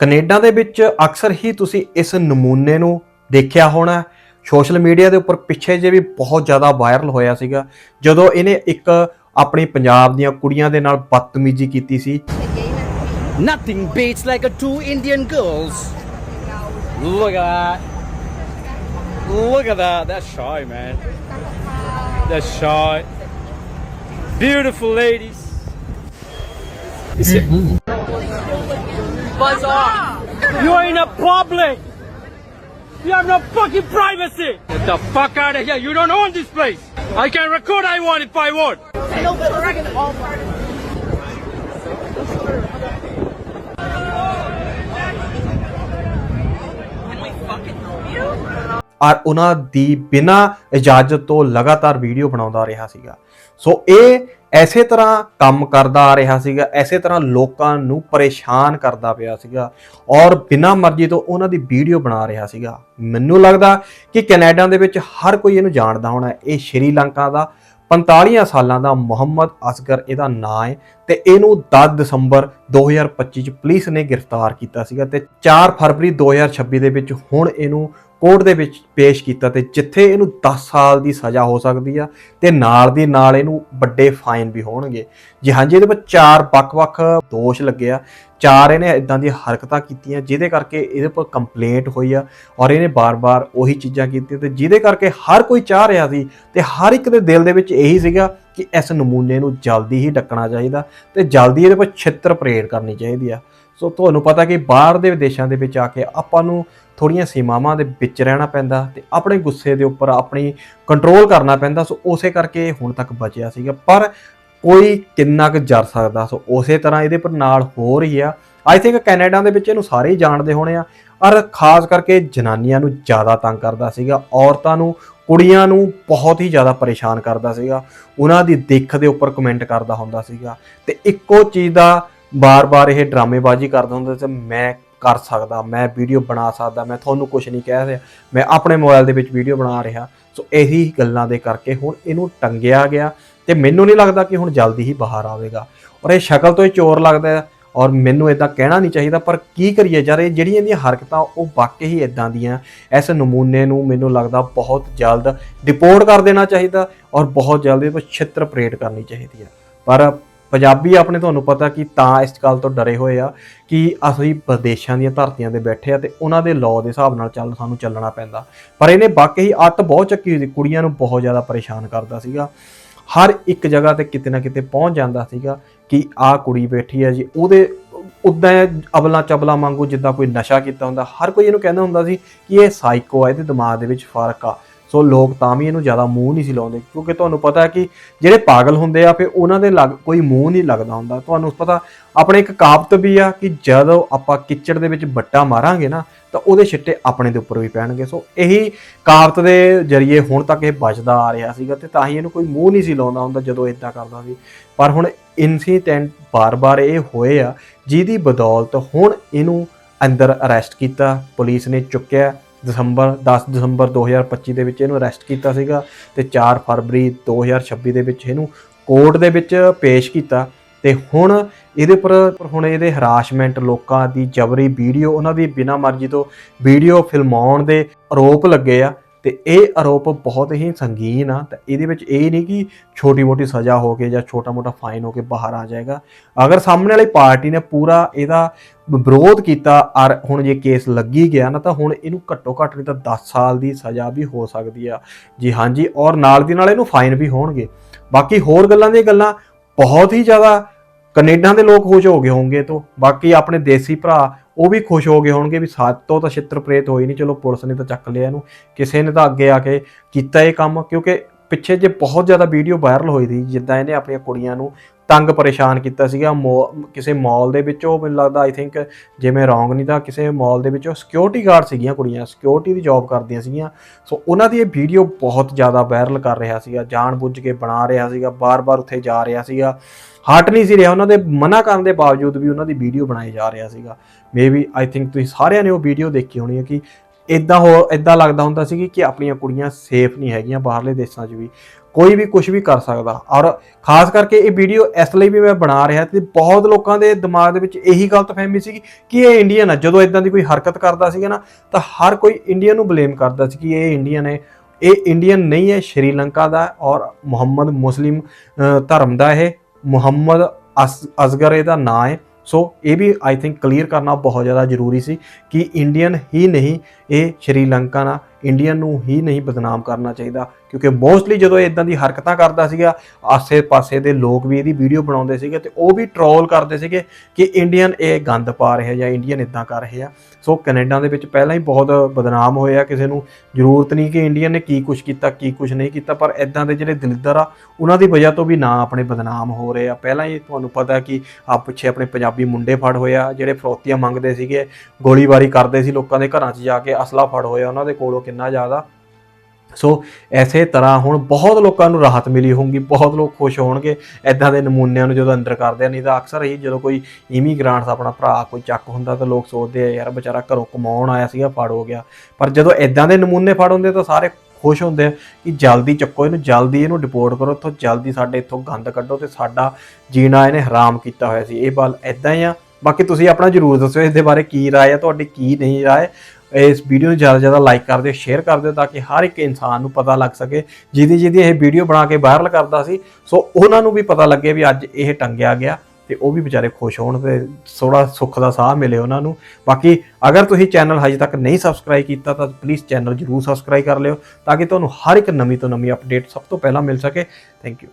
Canada ਦੇ ਵਿੱਚ ਅਕਸਰ ਹੀ ਤੁਸੀਂ ਇਸ ਨਮੂਨੇ ਨੂੰ ਦੇਖਿਆ ਹੋਣਾ ਸੋਸ਼ਲ ਮੀਡੀਆ ਦੇ ਉੱਪਰ ਪਿੱਛੇ ਜੇ ਵੀ ਬਹੁਤ ਜ਼ਿਆਦਾ ਵਾਇਰਲ ਹੋਇਆ ਸੀਗਾ ਜਦੋਂ ਇਹਨੇ ਇੱਕ ਆਪਣੀ ਪੰਜਾਬ ਦੀਆਂ ਕੁੜੀਆਂ ਦੇ ਨਾਲ ਬਦਤਮੀਜ਼ੀ ਕੀਤੀ ਸੀ Nothing beats like a two Indian girls. Look at that. Look at that. That's shy, man. That's shy. Beautiful ladies. Is it? Buzz off. You're in a public. You have no fucking privacy. Get the fuck out of here. You don't own this place. I can record I want if I want. ਔਰ ਉਹਨਾਂ ਦੀ ਬਿਨਾ ਇਜਾਜ਼ਤ ਤੋਂ ਲਗਾਤਾਰ video ਬਣਾਉਂਦਾ ਰਿਹਾ ਸੀਗਾ ਸੋ ਇਹ ਐਸੇ ਤਰ੍ਹਾਂ ਕੰਮ ਕਰਦਾ ਆ ਰਿਹਾ ਸੀਗਾ, ਐਸੇ ਤਰ੍ਹਾਂ ਲੋਕਾਂ ਨੂੰ ਪਰੇਸ਼ਾਨ ਕਰਦਾ ਪਿਆ ਸੀਗਾ ਔਰ ਬਿਨਾਂ ਮਰਜ਼ੀ ਤੋਂ ਉਹਨਾਂ ਦੀ ਵੀਡੀਓ ਬਣਾ ਰਿਹਾ ਸੀਗਾ। ਮੈਨੂੰ ਲੱਗਦਾ ਕਿ ਕੈਨੇਡਾ ਦੇ ਵਿੱਚ ਹਰ ਕੋਈ ਇਹਨੂੰ ਜਾਣਦਾ ਹੋਣਾ ਇਹ ਸ਼੍ਰੀਲੰਕਾ ਦਾ 45 ਸਾਲਾਂ ਦਾ ਮੁਹੰਮਦ ਅਸਗਰ, ਇਹਦਾ ਨਾਂ ਹੈ ਤੇ ਇਹਨੂੰ 10 ਦਸੰਬਰ 2025 ਚ ਪੁਲਿਸ ਨੇ ਗ੍ਰਿਫਤਾਰ ਕੀਤਾ ਸੀਗਾ ਤੇ 4 ਫਰਵਰੀ 2026 ਦੇ ਵਿੱਚ ਹੁਣ ਇਹਨੂੰ ਕੋਰਟ ਦੇ ਵਿੱਚ ਪੇਸ਼ ਕੀਤਾ ਤੇ ਜਿੱਥੇ ਇਹਨੂੰ 10 ਸਾਲ ਦੀ ਸਜ਼ਾ ਹੋ ਸਕਦੀ ਆ ਤੇ ਨਾਲ ਦੀ ਨਾਲ ਇਹਨੂੰ ਵੱਡੇ ਫਾਈਨ ਵੀ ਹੋਣਗੇ। ਜੀ ਹਾਂਜੀ ਇਹਦੇ ਵਿੱਚ ਚਾਰ ਵੱਖ-ਵੱਖ ਦੋਸ਼ ਲੱਗੇ ਆ। ਚਾਰ ਇਹਨੇ ਇਦਾਂ ਦੀਆਂ ਹਰਕਤਾਂ ਕੀਤੀਆਂ ਜਿਹਦੇ ਕਰਕੇ ਇਹਦੇ ਉੱਪਰ ਕੰਪਲੇਂਟ ਹੋਈ ਆ ਔਰ ਇਹਨੇ ਬਾਰ-ਬਾਰ ਉਹੀ ਚੀਜ਼ਾਂ ਕੀਤੀਆਂ ਤੇ ਜਿਹਦੇ ਕਰਕੇ ਹਰ ਕੋਈ ਚਾਹ ਰਿਹਾ ਸੀ ਤੇ ਹਰ ਇੱਕ ਦੇ ਦਿਲ ਦੇ ਵਿੱਚ ਇਹੀ ਸੀਗਾ ਕਿ ਇਸ ਨਮੂਨੇ ਨੂੰ ਜਲਦੀ ਹੀ ਡੱਕਣਾ ਚਾਹੀਦਾ ਤੇ ਜਲਦੀ ਇਹਦੇ ਪਰ ਛਿੱਤਰ ਪ੍ਰੇਰ ਕਰਨੀ ਚਾਹੀਦੀ ਆ। ਸੋ ਤੁਹਾਨੂੰ ਪਤਾ ਕਿ ਬਾਹਰ ਦੇ ਵਿਦੇਸ਼ਾਂ ਦੇ ਵਿੱਚ ਆ ਕੇ ਆਪਾਂ ਨੂੰ ਥੋੜੀਆਂ ਸੀਮਾਵਾਂ ਦੇ ਵਿੱਚ ਰਹਿਣਾ ਪੈਂਦਾ ਤੇ ਆਪਣੇ ਗੁੱਸੇ ਦੇ ਉੱਪਰ ਆਪਣੀ ਕੰਟਰੋਲ ਕਰਨਾ ਪੈਂਦਾ, ਸੋ ਉਸੇ ਕਰਕੇ ਹੁਣ ਤੱਕ ਬਚਿਆ ਸੀਗਾ। ਪਰ ਕੋਈ ਕਿੰਨਾ ਕੁ ਜਰ ਸਕਦਾ, ਸੋ ਉਸੇ ਤਰ੍ਹਾਂ ਇਹਦੇ ਪਰ ਨਾਲ ਹੋ ਰਹੀ ਆ। ਆਈ ਥਿੰਕ ਕੈਨੇਡਾ ਦੇ ਵਿੱਚ ਇਹਨੂੰ ਸਾਰੇ ਹੀ ਜਾਣਦੇ ਹੋਣੇ ਆ। ਔਰ ਖਾਸ ਕਰਕੇ ਜਨਾਨੀਆਂ ਨੂੰ ਜ਼ਿਆਦਾ ਤੰਗ ਕਰਦਾ ਸੀਗਾ, ਔਰਤਾਂ ਨੂੰ, ਕੁੜੀਆਂ ਨੂੰ ਬਹੁਤ ਹੀ ਜ਼ਿਆਦਾ ਪਰੇਸ਼ਾਨ ਕਰਦਾ ਸੀਗਾ। ਉਹਨਾਂ ਦੀ ਦਿੱਖ ਦੇ ਉੱਪਰ ਕਮੈਂਟ ਕਰਦਾ ਹੁੰਦਾ ਸੀਗਾ। ਤੇ ਇੱਕੋ ਚੀਜ਼ ਦਾ ਬਾਰ-ਬਾਰ ਇਹ ਡਰਾਮੇਬਾਜ਼ੀ ਕਰਦਾ ਹੁੰਦਾ ਸੀ, ਮੈਂ ਕਰ ਸਕਦਾ, ਮੈਂ ਵੀਡੀਓ ਬਣਾ ਸਕਦਾ, ਮੈਂ ਤੁਹਾਨੂੰ ਕੁਝ ਨਹੀਂ ਕਹਿ ਰਿਹਾ, ਮੈਂ ਆਪਣੇ ਮੋਬਾਈਲ ਦੇ ਵਿੱਚ ਵੀਡੀਓ ਬਣਾ ਰਿਹਾ। ਸੋ ਇਹੀ ਗੱਲਾਂ ਦੇ ਕਰਕੇ ਹੁਣ ਇਹਨੂੰ ਟੰਗਿਆ ਗਿਆ ਤੇ ਮੈਨੂੰ ਨਹੀਂ ਲੱਗਦਾ ਕਿ ਹੁਣ ਜਲਦੀ ਹੀ ਬਾਹਰ ਆਵੇਗਾ। ਔਰ ਇਹ ਸ਼ਕਲ ਤੋਂ ਹੀ ਚੋਰ ਲੱਗਦਾ ਔਰ ਮੈਨੂੰ ਇਦਾਂ ਕਹਿਣਾ ਨਹੀਂ ਚਾਹੀਦਾ, ਪਰ ਕੀ ਕਰੀਏ ਯਾਰ, ਇਹ ਜਿਹੜੀਆਂ ਇਹਦੀਆਂ ਹਰਕਤਾਂ ਉਹ ਵਾਕਈ ਹੀ ਇਦਾਂ ਦੀਆਂ ਇਸ ਨਮੂਨੇ ਨੂੰ ਮੈਨੂੰ ਲੱਗਦਾ ਬਹੁਤ ਜਲਦ ਡਿਪੋਰਟ ਕਰ ਦੇਣਾ ਚਾਹੀਦਾ ਔਰ ਬਹੁਤ ਜਲਦ ਇਹ 'ਤੇ ਛਿੱਤਰ ਪਰੇਡ ਕਰਨੀ ਚਾਹੀਦੀ ਆ ਪਰ ਪੰਜਾਬੀ ਆਪਣੇ ਤੁਹਾਨੂੰ ਪਤਾ ਕਿ ਤਾਂ ਇਸ ਗੱਲ ਤੋਂ ਡਰੇ ਹੋਏ ਆ ਕਿ ਅਸੀਂ ਵਿਦੇਸ਼ਾਂ ਦੀਆਂ ਧਰਤੀਆਂ ਤੇ ਬੈਠੇ ਆ ਤੇ ਉਹਨਾਂ ਦੇ ਲਾਅ ਦੇ ਹਿਸਾਬ ਨਾਲ ਚੱਲ ਸਾਨੂੰ ਚੱਲਣਾ ਪੈਂਦਾ। ਪਰ ਇਹਨੇ ਵਾਕਈ ਅੱਤ ਬਹੁਤ ਚੱਕੀ ਹੋਈ ਸੀ, ਕੁੜੀਆਂ ਨੂੰ ਬਹੁਤ ਜ਼ਿਆਦਾ ਪਰੇਸ਼ਾਨ ਕਰਦਾ ਸੀਗਾ। ਹਰ ਇੱਕ ਜਗ੍ਹਾ ਤੇ ਕਿਤੇ ਨਾ ਕਿਤੇ ਪਹੁੰਚ ਜਾਂਦਾ ਸੀਗਾ ਕਿ ਆਹ ਕੁੜੀ ਬੈਠੀ ਹੈ ਜੀ। ਉਹਦੇ ਉਦਾਂ ਅਬਲਾ ਚਬਲਾ ਮੰਗੂ ਜਿੱਦਾਂ ਕੋਈ ਨਸ਼ਾ ਕੀਤਾ ਹੁੰਦਾ, ਹਰ ਕੋਈ ਇਹਨੂੰ ਕਹਿੰਦਾ ਹੁੰਦਾ ਸੀ ਕਿ ਇਹ ਸਾਈਕੋ ਆ, ਇਹਦੇ ਦਿਮਾਗ ਦੇ ਵਿੱਚ ਫ਼ਰਕ ਆ। ਸੋ ਲੋਕ ਤਾਂ ਵੀ ਇਹਨੂੰ ਜ਼ਿਆਦਾ ਮੂੰਹ ਨਹੀਂ ਸੀ ਲਾਉਂਦੇ, ਕਿਉਂਕਿ ਤੁਹਾਨੂੰ ਪਤਾ ਹੈ ਕਿ ਜਿਹੜੇ ਪਾਗਲ ਹੁੰਦੇ ਆ, ਫਿਰ ਉਹਨਾਂ ਦੇ ਲੱਗ, ਕੋਈ ਮੂੰਹ ਨਹੀਂ ਲੱਗਦਾ ਹੁੰਦਾ। ਤੁਹਾਨੂੰ ਪਤਾ, ਆਪਣੇ ਇੱਕ ਕਾਬਤ ਵੀ ਆ ਕਿ ਜਦੋਂ ਆਪਾਂ ਕਿਚੜ ਦੇ ਵਿੱਚ ਬੱਟਾ ਮਾਰਾਂਗੇ ਨਾ, ਤਾਂ ਉਹਦੇ ਛਿੱਟੇ ਆਪਣੇ ਦੇ ਉੱਪਰ ਵੀ ਪੈਣਗੇ। ਸੋ ਇਹੀ ਕਾਬਤ ਦੇ ਜਰੀਏ ਹੁਣ ਤੱਕ ਇਹ ਬਚਦਾ ਆ ਰਿਹਾ ਸੀਗਾ ਤੇ ਤਾਂ ਹੀ ਇਹਨੂੰ ਕੋਈ ਮੂੰਹ ਨਹੀਂ ਸੀ ਲਾਉਂਦਾ ਹੁੰਦਾ ਜਦੋਂ ਇਦਾਂ ਕਰਦਾ ਸੀ। ਪਰ ਹੁਣ ਇਨਸੀਡੈਂਟ ਬਾਰ-ਬਾਰ ਇਹ ਹੋਏ ਆ, ਜਿਹਦੀ ਬਦੌਲਤ ਹੁਣ ਇਹਨੂੰ ਅੰਦਰ ਅਰੈਸਟ ਕੀਤਾ, ਪੁਲਿਸ ਨੇ ਚੁੱਕਿਆ। ਦਸੰਬਰ 10 ਦਸੰਬਰ 2025 ਦੇ ਵਿੱਚ ਇਹਨੂੰ ਅਰੈਸਟ ਕੀਤਾ ਸੀਗਾ ਤੇ 4 ਫਰਵਰੀ 2026 ਦੇ ਵਿੱਚ ਇਹਨੂੰ ਕੋਰਟ ਦੇ ਵਿੱਚ ਪੇਸ਼ ਕੀਤਾ ਤੇ ਹੁਣ ਇਹਦੇ ਉੱਪਰ ਹੁਣ ਇਹਦੇ ਹਰਾਸਮੈਂਟ ਲੋਕਾਂ ਦੀ ਜਬਰੀ ਵੀਡੀਓ ਉਹਨਾਂ ਦੀ ਬਿਨਾਂ ਮਰਜ਼ੀ ਤੋਂ ਵੀਡੀਓ ਫਿਲਮਾਉਣ ਦੇ ਆਰੋਪ ਲੱਗੇ ਆ। ਤੇ ਇਹ ਆਰੋਪ ਬਹੁਤ ਹੀ ਸੰਗੀਨ ਆ ਤੇ ਇਹਦੇ ਵਿੱਚ ਇਹ ਨਹੀਂ ਕਿ ਛੋਟੀ-ਮੋਟੀ ਸਜ਼ਾ ਹੋ ਕੇ ਜਾਂ ਛੋਟਾ-ਮੋਟਾ ਫਾਈਨ ਹੋ ਕੇ ਬਾਹਰ ਆ ਜਾਏਗਾ। ਅਗਰ ਸਾਹਮਣੇ ਵਾਲੀ ਪਾਰਟੀ ਨੇ ਪੂਰਾ ਇਹਦਾ ਵਿਰੋਧ ਕੀਤਾ ਔਰ ਹੁਣ ਜੇ ਕੇਸ ਲੱਗੀ ਗਿਆ ਨਾ ਤਾਂ ਹੁਣ ਇਹਨੂੰ ਘੱਟੋ ਘੱਟ ਨਹੀਂ ਤਾਂ 10 ਸਾਲ ਦੀ ਸਜ਼ਾ ਵੀ ਹੋ ਸਕਦੀ ਆ। ਜੀ ਹਾਂਜੀ, ਔਰ ਨਾਲ ਦੀ ਨਾਲ ਇਹਨੂੰ ਫਾਈਨ ਵੀ ਹੋਣਗੇ। ਬਾਕੀ ਹੋਰ ਗੱਲਾਂ ਦੀਆਂ ਗੱਲਾਂ ਬਹੁਤ ਹੀ ਜ਼ਿਆਦਾ ਕੈਨੇਡਾ ਦੇ ਲੋਕ ਖੁਸ਼ ਹੋ ਗਏ ਹੋਣਗੇ ਤੋਂ। ਬਾਕੀ ਆਪਣੇ ਦੇਸੀ ਭਰਾ, ਉਹ ਵੀ ਖੁਸ਼ ਹੋ ਗਏ ਹੋਣਗੇ ਵੀ ਸਾਤੋਂ ਤਾਂ ਛਿੱਤਰ ਪ੍ਰੇਤ ਹੋਈ ਨਹੀਂ ਚਲੋ ਪੁਲਿਸ ਨੇ ਤਾਂ ਚੱਕ ਲਿਆ ਇਹਨੂੰ। ਕਿਸੇ ਨੇ ਤਾਂ ਅੱਗੇ ਆ ਕੇ ਕੀਤਾ ਇਹ ਕੰਮ, ਕਿਉਂਕਿ ਪਿੱਛੇ ਜੇ ਬਹੁਤ ਜ਼ਿਆਦਾ ਵੀਡੀਓ ਵਾਇਰਲ ਹੋਈ ਸੀ, ਜਿੱਦਾਂ ਇਹਨੇ ਆਪਣੀਆਂ ਕੁੜੀਆਂ ਨੂੰ ਤੰਗ ਪਰੇਸ਼ਾਨ ਕੀਤਾ ਸੀਗਾ, ਮੋ- ਕਿਸੇ ਮਾਲ ਦੇ ਵਿੱਚ ਉਹ ਮੈਨੂੰ ਲੱਗਦਾ ਆਈ ਥਿੰਕ ਜਿਵੇਂ ਰੋਂਗ ਨਹੀਂ ਤਾਂ ਕਿਸੇ ਮਾਲ ਦੇ ਵਿੱਚ ਉਹ ਸਿਕਿਉਰਿਟੀ ਗਾਰਡ ਸੀਗੀਆਂ ਕੁੜੀਆਂ ਸਿਕਿਉਰਿਟੀ ਦੀ ਜੌਬ ਕਰਦੀਆਂ ਸੀਗੀਆਂ। ਸੋ ਉਹਨਾਂ ਦੀ ਇਹ ਵੀਡੀਓ ਬਹੁਤ ਜ਼ਿਆਦਾ ਵਾਇਰਲ ਕਰ ਰਿਹਾ ਸੀਗਾ ਜਾਣ ਬੁੱਝ ਕੇ ਬਣਾ ਰਿਹਾ ਸੀਗਾ, ਬਾਰ-ਬਾਰ ਉੱਥੇ ਜਾ ਰਿਹਾ ਸੀਗਾ। ਹਟ ਨਹੀਂ ਸੀ ਰਿਹਾ, ਉਹਨਾਂ ਦੇ ਮਨਾ ਕਰਨ ਦੇ ਬਾਵਜੂਦ ਵੀ ਉਹਨਾਂ ਦੀ ਵੀਡੀਓ ਬਣਾਈ ਜਾ ਰਿਹਾ ਸੀਗਾ। ਮੇਬੀ ਆਈ ਥਿੰਕ ਤੁਸੀਂ ਸਾਰਿਆਂ ਨੇ ਉਹ ਵੀਡੀਓ ਦੇਖੀ ਹੋਣੀ ਹੈ ਕਿ ਇਦਾਂ ਹੋ ਇਦਾਂ ਲੱਗਦਾ ਹੁੰਦਾ ਸੀ ਕਿ ਆਪਣੀਆਂ ਕੁੜੀਆਂ ਸੇਫ ਨਹੀਂ ਹੈਗੀਆਂ ਬਾਹਰਲੇ ਦੇਸ਼ਾਂ 'ਚ ਵੀ। ਕੋਈ ਵੀ ਕੁਝ ਵੀ ਕਰ ਸਕਦਾ। ਔਰ ਖਾਸ ਕਰਕੇ ਇਹ ਵੀਡੀਓ ਇਸ ਲਈ ਵੀ ਮੈਂ ਬਣਾ ਰਿਹਾ ਤੇ ਬਹੁਤ ਲੋਕਾਂ ਦੇ ਦਿਮਾਗ ਦੇ ਵਿੱਚ ਇਹੀ ਗਲਤਫਹਿਮੀ ਸੀ ਕਿ ਇਹ ਇੰਡੀਅਨ ਆ ਜਦੋਂ ਇਦਾਂ ਦੀ ਕੋਈ ਹਰਕਤ ਕਰਦਾ ਸੀਗਾ ਨਾ, ਤਾਂ ਹਰ ਕੋਈ ਇੰਡੀਅਨ ਨੂੰ ਬਲੇਮ ਕਰਦਾ ਸੀ ਕਿ ਇਹ ਇੰਡੀਅਨ ਹੈ ਇਹ ਇੰਡੀਅਨ ਨਹੀਂ ਹੈ ਸ਼੍ਰੀਲੰਕਾ ਦਾ ਔਰ ਮੁਹੰਮਦ ਮੁਸਲਿਮ ਧਰਮ ਦਾ ਇਹ, ਮੁਹੰਮਦ ਅਸ- ਅਸਗਰ ਇਹਦਾ ਨਾਂ ਹੈ। ਸੋ ਇਹ ਵੀ ਆਈ ਥਿੰਕ ਕਲੀਅਰ ਕਰਨਾ ਬਹੁਤ ਜ਼ਿਆਦਾ ਜ਼ਰੂਰੀ ਸੀ ਕਿ ਇੰਡੀਅਨ ਹੀ ਨਹੀਂ, ਇਹ ਸ਼੍ਰੀਲੰਕਾ ਨਾਲ ਇੰਡੀਅਨ ਨੂੰ ਹੀ ਨਹੀਂ ਬਦਨਾਮ ਕਰਨਾ ਚਾਹੀਦਾ। ਕਿਉਂਕਿ ਮੋਸਟਲੀ ਜਦੋਂ ਇਹ ਇਦਾਂ ਦੀ ਹਰਕਤਾਂ ਕਰਦਾ ਸੀਗਾ, ਆਸੇ-ਪਾਸੇ ਦੇ ਲੋਕ ਵੀ ਇਹਦੀ ਵੀਡੀਓ ਬਣਾਉਂਦੇ ਸੀਗੇ ਤੇ ਉਹ ਵੀ ਟਰੋਲ ਕਰਦੇ ਸੀਗੇ ਕਿ ਇੰਡੀਅਨ ਇਹ ਗੰਦ ਪਾ ਰਿਹਾ ਜਾਂ ਇੰਡੀਅਨ ਇਦਾਂ ਕਰ ਰਹੇ ਆ। ਸੋ ਕੈਨੇਡਾ ਦੇ ਵਿੱਚ ਪਹਿਲਾਂ ਹੀ ਬਹੁਤ ਬਦਨਾਮ ਹੋਇਆ ਕਿਸੇ ਨੂੰ। ਜ਼ਰੂਰਤ ਨਹੀਂ ਕਿ ਇੰਡੀਅਨ ਨੇ ਕੀ ਕੁਝ ਕੀਤਾ, ਕੀ ਕੁਝ ਨਹੀਂ ਕੀਤਾ, ਪਰ ਇਦਾਂ ਦੇ ਜਿਹੜੇ ਦਲਿੱਦਰ ਆ, ਉਹਨਾਂ ਦੀ ਵਜ੍ਹਾ ਤੋਂ ਵੀ ਨਾ ਆਪਣੇ ਬਦਨਾਮ ਹੋ ਰਹੇ ਆ। ਪਹਿਲਾਂ ਹੀ ਤੁਹਾਨੂੰ ਪਤਾ ਕਿ ਆ ਪਿੱਛੇ ਆਪਣੇ ਪੰਜਾਬੀ ਮੁੰਡੇ ਫੜ ਹੋਏ ਆ, ਜਿਹੜੇ ਫਰੋਤੀਆਂ ਮੰਗਦੇ ਸੀਗੇ, ਗੋਲੀਬਾਰੀ ਕਰਦੇ ਸੀ ਲੋਕਾਂ ਦੇ ਘਰਾਂ 'ਚ ਜਾ ਕੇ, ਅਸਲਾ ਫੜ ਹੋਇਆ ਉਹਨਾਂ ਦੇ ਕੋਲੋਂ ਕਿੰਨਾ ਜ਼ਿਆਦਾ। ਸੋ ਐਸੇ ਤਰ੍ਹਾਂ ਹੁਣ ਬਹੁਤ ਲੋਕਾਂ ਨੂੰ ਰਾਹਤ ਮਿਲੀ ਹੋਊਗੀ, ਬਹੁਤ ਲੋਕ ਖੁਸ਼ ਹੋਣਗੇ। ਐਦਾਂ ਦੇ ਨਮੂਨਿਆਂ ਨੂੰ ਜਦੋਂ ਅੰਦਰ ਕਰਦੇ ਆ, ਨਹੀਂ ਤਾਂ ਅਕਸਰ ਹੀ ਜਦੋਂ ਕੋਈ ਇਮੀਗ੍ਰਾਂਟਸ ਆਪਣਾ ਭਰਾ ਕੋਈ ਚੱਕ ਹੁੰਦਾ ਤਾਂ ਲੋਕ ਸੋਚਦੇ ਆ, ਯਾਰ ਵਿਚਾਰਾ ਘਰੋਂ ਕਮਾਉਣ ਆਇਆ ਸੀਗਾ, ਫੜ ਹੋ ਗਿਆ। ਪਰ ਜਦੋਂ ਐਦਾਂ ਦੇ ਨਮੂਨੇ ਫੜ ਹੁੰਦੇ ਤਾਂ ਸਾਰੇ ਖੁਸ਼ ਹੁੰਦੇ ਆ ਕਿ ਜਲਦੀ ਚੱਕੋ ਇਹਨੂੰ, ਜਲਦੀ ਇਹਨੂੰ ਡਿਪੋਰਟ ਕਰੋ, ਇੱਥੋਂ ਜਲਦੀ ਸਾਡੇ ਇੱਥੋਂ ਗੰਦ ਕੱਢੋ ਤੇ ਸਾਡਾ ਜੀਣਾ ਇਹਨੇ ਹਰਾਮ ਕੀਤਾ ਹੋਇਆ ਸੀ। ਇਹ ਬਲ ਐਦਾਂ ਹੀ ਆ। ਬਾਕੀ ਤੁਸੀਂ ਆਪਣਾ ਜਰੂਰ ਦੱਸੋ ਇਸ ਦੇ ਬਾਰੇ ਕੀ ਰਾਏ ਆ, ਤੁਹਾਡੀ ਕੀ ਨਹੀਂ ਰਾਏ? ਇਸ ਵੀਡੀਓ ਨੂੰ ਜ਼ਿਆਦਾ ਤੋਂ ਜ਼ਿਆਦਾ ਲਾਈਕ ਕਰ ਦਿਓ ਸ਼ੇਅਰ ਕਰ ਦਿਓ ਤਾਂ ਕਿ ਹਰ ਇੱਕ ਇਨਸਾਨ ਨੂੰ ਪਤਾ ਲੱਗ ਸਕੇ ਜਿਹਦੀ ਜਿਹਦੀ ਇਹ ਵੀਡੀਓ ਬਣਾ ਕੇ ਵਾਇਰਲ ਕਰਦਾ ਸੀ। ਸੋ ਉਹਨਾਂ ਨੂੰ ਵੀ ਪਤਾ ਲੱਗੇ ਵੀ ਅੱਜ ਇਹ ਟੰਗਿਆ ਗਿਆ ਤੇ ਉਹ ਵੀ ਵਿਚਾਰੇ ਖੁਸ਼ ਹੋਣ ਤੇ ਥੋੜਾ ਸੁੱਖ ਦਾ ਸਾਹ ਮਿਲੇ ਉਹਨਾਂ ਨੂੰ। ਬਾਕੀ ਅਗਰ ਤੁਸੀਂ ਚੈਨਲ ਹਜੇ ਤੱਕ ਨਹੀਂ ਸਬਸਕ੍ਰਾਈਬ ਕੀਤਾ ਤਾਂ ਪਲੀਜ਼ ਚੈਨਲ ਜਰੂਰ ਸਬਸਕ੍ਰਾਈਬ ਕਰ ਲਿਓ ਤਾਂ ਕਿ ਤੁਹਾਨੂੰ ਹਰ ਇੱਕ ਨਵੀਂ ਤੋਂ ਨਵੀਂ ਅਪਡੇਟ ਸਭ ਤੋਂ ਪਹਿਲਾਂ ਮਿਲ ਸਕੇ। Thank you